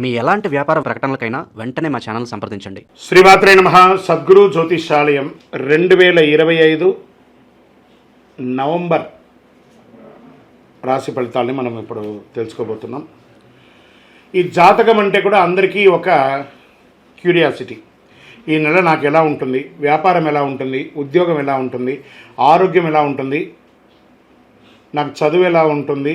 మీ ఎలాంటి వ్యాపార ప్రకటనలకైనా వెంటనే మా ఛానల్ సంప్రదించండి. శ్రీమాత్రే నమ. సద్గురు జ్యోతిషాలయం రెండు వేల ఇరవై ఐదు నవంబర్ రాశి ఫలితాలని మనం ఇప్పుడు తెలుసుకోబోతున్నాం. ఈ జాతకం అంటే కూడా అందరికీ ఒక క్యూరియాసిటీ. ఈ నెల నాకు ఎలా ఉంటుంది? వ్యాపారం ఎలా ఉంటుంది? ఉద్యోగం ఎలా ఉంటుంది? ఆరోగ్యం ఎలా ఉంటుంది? నాకు చదువు ఎలా ఉంటుంది?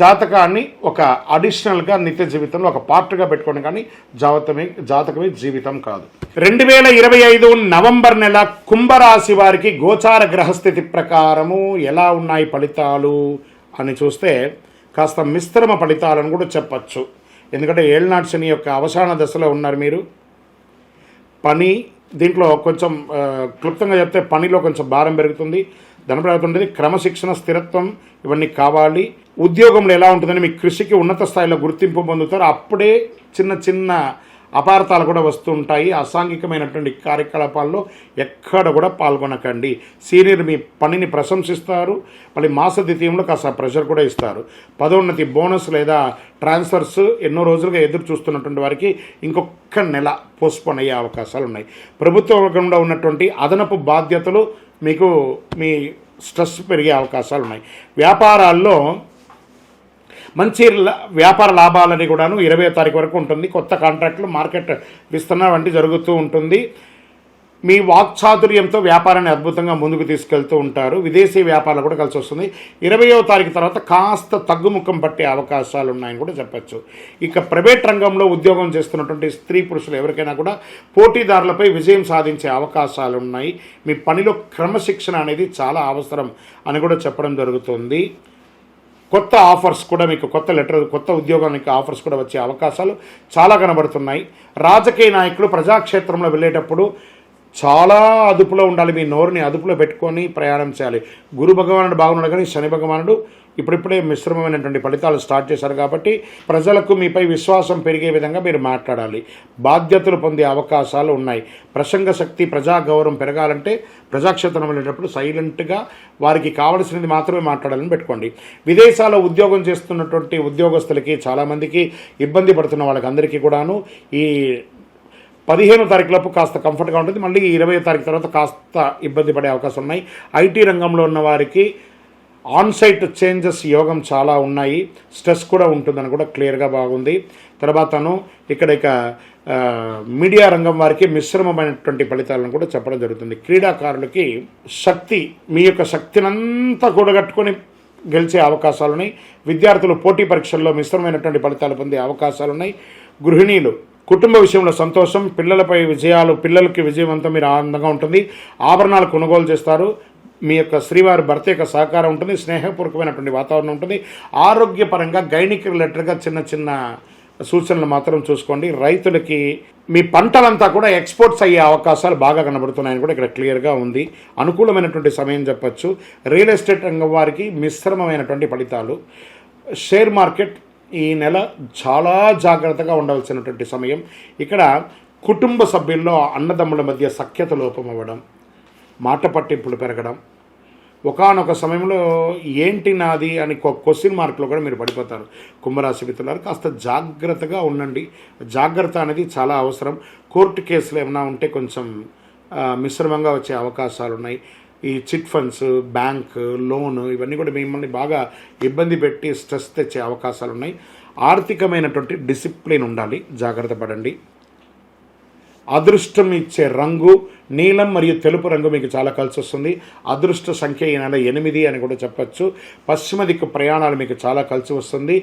జాతకాన్ని ఒక అడిషనల్గా నిత్య జీవితంలో ఒక పార్ట్గా పెట్టుకోండి కానీ జాతమే జాతకమే జీవితం కాదు. రెండు వేల ఇరవై ఐదు నవంబర్ నెల కుంభరాశి వారికి గోచార గ్రహస్థితి ప్రకారము ఎలా ఉన్నాయి ఫలితాలు అని చూస్తే కాస్త మిశ్రమ ఫలితాలను కూడా చెప్పచ్చు. ఎందుకంటే ఏళ్ళనాటి శని యొక్క అవసాన దశలో ఉన్నారు మీరు. పని దీంట్లో కొంచెం క్లుప్తంగా చెప్తే పనిలో కొంచెం భారం పెరుగుతుంది. ధనం ఉంటుంది క్రమశిక్షణ స్థిరత్వం ఇవన్నీ కావాలి. ఉద్యోగంలో ఎలా ఉంటుందని మీ కృషికి ఉన్నత స్థాయిలో గుర్తింపు పొందుతారు. అప్పుడే చిన్న చిన్న అపార్థాలు కూడా వస్తూ ఉంటాయి. అసాంఘికమైనటువంటి కార్యకలాపాల్లో ఎక్కడ కూడా పాల్గొనకండి. సీనియర్ మీ పనిని ప్రశంసిస్తారు. మళ్ళీ మాస ద్వితీయంలో కాస్త ప్రెషర్ కూడా ఇస్తారు. పదోన్నతి బోనస్ లేదా ట్రాన్స్ఫర్స్ ఎన్నో రోజులుగా ఎదురు చూస్తున్నటువంటి వారికి ఇంకొక నెల పోస్ట్పోన్ అయ్యే అవకాశాలు ఉన్నాయి ప్రభుత్వ వర్గంలో ఉన్నటువంటి అదనపు బాధ్యతలు మీకు మీ స్ట్రెస్ పెరిగే అవకాశాలు ఉన్నాయి వ్యాపారాల్లో మంచి వ్యాపార లాభాలని కూడాను ఇరవై తారీఖు వరకు ఉంటుంది. కొత్త కాంట్రాక్టులు మార్కెట్ విస్తరణ వంటి జరుగుతూ ఉంటుంది. మీ వాక్చాతుర్యంతో వ్యాపారాన్ని అద్భుతంగా ముందుకు తీసుకెళ్తూ ఉంటారు. విదేశీ వ్యాపారాలు కూడా కలిసి వస్తుంది. ఇరవయో తారీఖు తర్వాత కాస్త తగ్గుముఖం పట్టే అవకాశాలు ఉన్నాయని కూడా చెప్పచ్చు. ఇక ప్రైవేట్ రంగంలో ఉద్యోగం చేస్తున్నటువంటి స్త్రీ పురుషులు ఎవరికైనా కూడా పోటీదారులపై విజయం సాధించే అవకాశాలు ఉన్నాయి మీ పనిలో క్రమశిక్షణ అనేది చాలా అవసరం అని కూడా చెప్పడం జరుగుతుంది. కొత్త ఆఫర్స్ కూడా మీకు కొత్త లెటర్ కొత్త ఉద్యోగానికి ఆఫర్స్ కూడా వచ్చే అవకాశాలు చాలా కనబడుతున్నాయి. రాజకీయ నాయకులు ప్రజాక్షేత్రంలో వెళ్ళేటప్పుడు చాలా అదుపులో ఉండాలి. మీ నోరుని అదుపులో పెట్టుకొని ప్రయాణం చేయాలి. గురు భగవానుడు బాగున్నాడు కానీ శని భగవానుడు ఇప్పుడిప్పుడే మిశ్రమమైనటువంటి ఫలితాలు స్టార్ట్ చేశారు కాబట్టి ప్రజలకు మీపై విశ్వాసం పెరిగే విధంగా మీరు మాట్లాడాలి. బాధ్యతలు పొందే అవకాశాలు ఉన్నాయి. ప్రసంగ శక్తి ప్రజా గౌరవం పెరగాలంటే ప్రజాక్షేత్రం వెళ్ళేటప్పుడు సైలెంట్గా వారికి కావలసినది మాత్రమే మాట్లాడాలని పెట్టుకోండి. విదేశాల్లో ఉద్యోగం చేస్తున్నటువంటి ఉద్యోగస్తులకి చాలామందికి ఇబ్బంది పడుతున్న వాళ్ళకి అందరికీ కూడాను ఈ పదిహేనో తారీఖులోపు కాస్త కంఫర్ట్గా ఉంటుంది. మళ్ళీ ఇరవై తారీఖు తర్వాత కాస్త ఇబ్బంది పడే అవకాశం ఉన్నాయి. ఐటీ రంగంలో ఉన్న వారికి ఆన్సైట్ చేంజెస్ యోగం చాలా ఉన్నాయి. స్ట్రెస్ కూడా ఉంటుందని కూడా క్లియర్గా బాగుంది. తర్వాతను ఇక్కడ ఇక మీడియా రంగం వారికి మిశ్రమమైనటువంటి ఫలితాలను కూడా చెప్పడం జరుగుతుంది. క్రీడాకారులకి శక్తి మీ యొక్క శక్తినంతా కూడగట్టుకొని గెలిచే అవకాశాలు ఉన్నాయి. విద్యార్థులు పోటీ పరీక్షల్లో మిశ్రమైనటువంటి ఫలితాలు పొందే అవకాశాలు ఉన్నాయి. గృహిణీలు కుటుంబ విషయంలో సంతోషం పిల్లలపై విజయాలు పిల్లలకి విజయవంతం మీరు ఆనందంగా ఉంటుంది. ఆభరణాలు కొనుగోలు చేస్తారు. మీ యొక్క శ్రీవారి భర్త యొక్క సహకారం ఉంటుంది. స్నేహపూర్వకమైనటువంటి వాతావరణం ఉంటుంది. ఆరోగ్యపరంగా గైనిక్ రిలేటెడ్గా చిన్న చిన్న సూచనలు మాత్రం చూసుకోండి. రైతులకి మీ పంటలంతా కూడా ఎక్స్పోర్ట్స్ అయ్యే అవకాశాలు బాగా కనబడుతున్నాయని కూడా ఇక్కడ క్లియర్గా ఉంది. అనుకూలమైనటువంటి సమయం చెప్పచ్చు. రియల్ ఎస్టేట్ రంగం వారికి మిశ్రమమైనటువంటి ఫలితాలు. షేర్ మార్కెట్ ఈ నెల చాలా జాగ్రత్తగా ఉండవలసినటువంటి సమయం. ఇక్కడ కుటుంబ సభ్యుల్లో అన్నదమ్ముల మధ్య సఖ్యత లోపం అవ్వడం మాట పట్టింపులు పెరగడం. ఒకానొక సమయంలో ఏంటి నాది అని క్వశ్చన్ మార్కులో కూడా మీరు పడిపోతారు. కుంభరాశి మిత్రులారు కాస్త జాగ్రత్తగా ఉండండి. జాగ్రత్త అనేది చాలా అవసరం. కోర్టు కేసులు ఏమైనా ఉంటే కొంచెం మిశ్రమంగా వచ్చే అవకాశాలు ఉన్నాయి ఈ చిట్ ఫండ్స్ బ్యాంక్ లోన్ ఇవన్నీ కూడా మిమ్మల్ని బాగా ఇబ్బంది పెట్టి స్ట్రెస్ తెచ్చే అవకాశాలు ఉన్నాయి ఆర్థికమైనటువంటి డిసిప్లిన్ ఉండాలి. జాగ్రత్త పడండి. అదృష్టం ఇచ్చే రంగు నీలం మరియు తెలుపు రంగు మీకు చాలా కలిసి వస్తుంది. అదృష్ట సంఖ్య ఈ నెల ఎనిమిది అని కూడా చెప్పచ్చు. పశ్చిమ దిక్కు ప్రయాణాలు మీకు చాలా కలిసి వస్తుంది.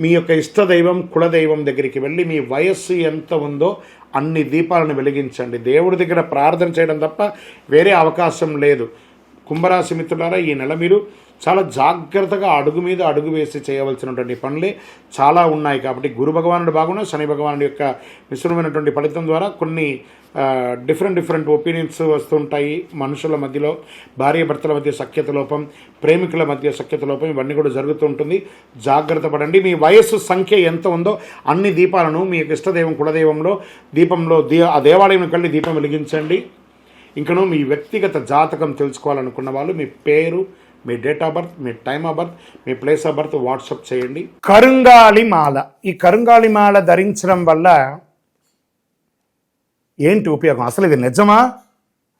మీ యొక్క ఇష్టదైవం కులదైవం దగ్గరికి వెళ్ళి మీ వయస్సు ఎంత ఉందో అన్ని దీపాలను వెలిగించండి. దేవుడి దగ్గర ప్రార్థన చేయడం తప్ప వేరే అవకాశం లేదు. కుంభరాశి మిత్రులారా ఈ నెల మీరు చాలా జాగ్రత్తగా అడుగు మీద అడుగు వేసి చేయవలసినటువంటి పనులే చాలా ఉన్నాయి కాబట్టి గురు భగవానుడు బాగున్నా శని భగవానుడి యొక్క మిశ్రమైనటువంటి ఫలితం ద్వారా కొన్ని డిఫరెంట్ డిఫరెంట్ ఒపీనియన్స్ వస్తుంటాయి. మనుషుల మధ్యలో భార్య భర్తల మధ్య సఖ్యత లోపం ప్రేమికుల మధ్య సఖ్యత లోపం ఇవన్నీ కూడా జరుగుతూ ఉంటుంది. జాగ్రత్త పడండి. మీ వయస్సు సంఖ్య ఎంత ఉందో అన్ని దీపాలను మీ యొక్క ఇష్టదైవం కులదైవంలో దీపంలో దీ ఆ దేవాలయంకి వెళ్ళి దీపం వెలిగించండి. ఇంకను మీ వ్యక్తిగత జాతకం తెలుసుకోవాలనుకున్న వాళ్ళు మీ పేరు మీ డేట్ ఆఫ్ బర్త్ మీ టైమ్ ఆఫ్ బర్త్ మీ ప్లేస్ ఆఫ్ బర్త్ వాట్సప్ చేయండి. కరుంగాలి మాల. ఈ కరుంగాలి మాల ధరించడం వల్ల ఏంటి ఉపయోగం? అసలు ఇది నిజమా?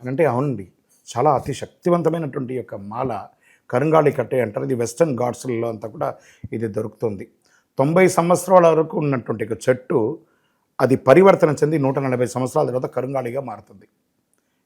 అని అంటే అవునండి. చాలా అతి శక్తివంతమైనటువంటి యొక్క మాల కరుంగాళి కట్టే అంటారు. ఇది వెస్టర్న్ గాడ్స్లలో అంతా కూడా ఇది దొరుకుతుంది. తొంభై సంవత్సరాల వరకు ఉన్నటువంటి ఒక చెట్టు అది పరివర్తన చెంది నూట నలభై సంవత్సరాల తర్వాత కరుంగాళిగా మారుతుంది.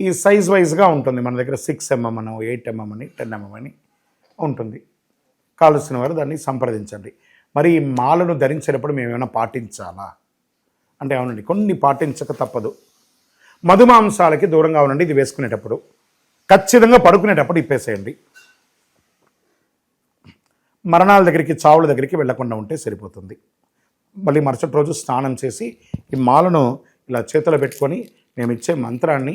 ఈ సైజ్ వైజ్గా ఉంటుంది. మన దగ్గర సిక్స్ ఎంఎం అని ఎయిట్ ఎంఎం అని టెన్ ఎంఎం అని ఉంటుంది. కావలసిన వారు దాన్ని సంప్రదించండి. మరి ఈ మాలను ధరించేటప్పుడు మేము ఏమైనా పాటించాలా? అంటే అవునండి కొన్ని పాటించక తప్పదు. మధుమాంసాలకి దూరంగా ఉండండి ఇది వేసుకునేటప్పుడు. ఖచ్చితంగా పడుకునేటప్పుడు ఇప్పేసేయండి. మరణాల దగ్గరికి చావుల దగ్గరికి వెళ్ళకుండా ఉంటే సరిపోతుంది. మళ్ళీ మరుసటి రోజు స్నానం చేసి ఈ మాలను ఇలా చేతిలో పెట్టుకొని మేము ఇచ్చే మంత్రాన్ని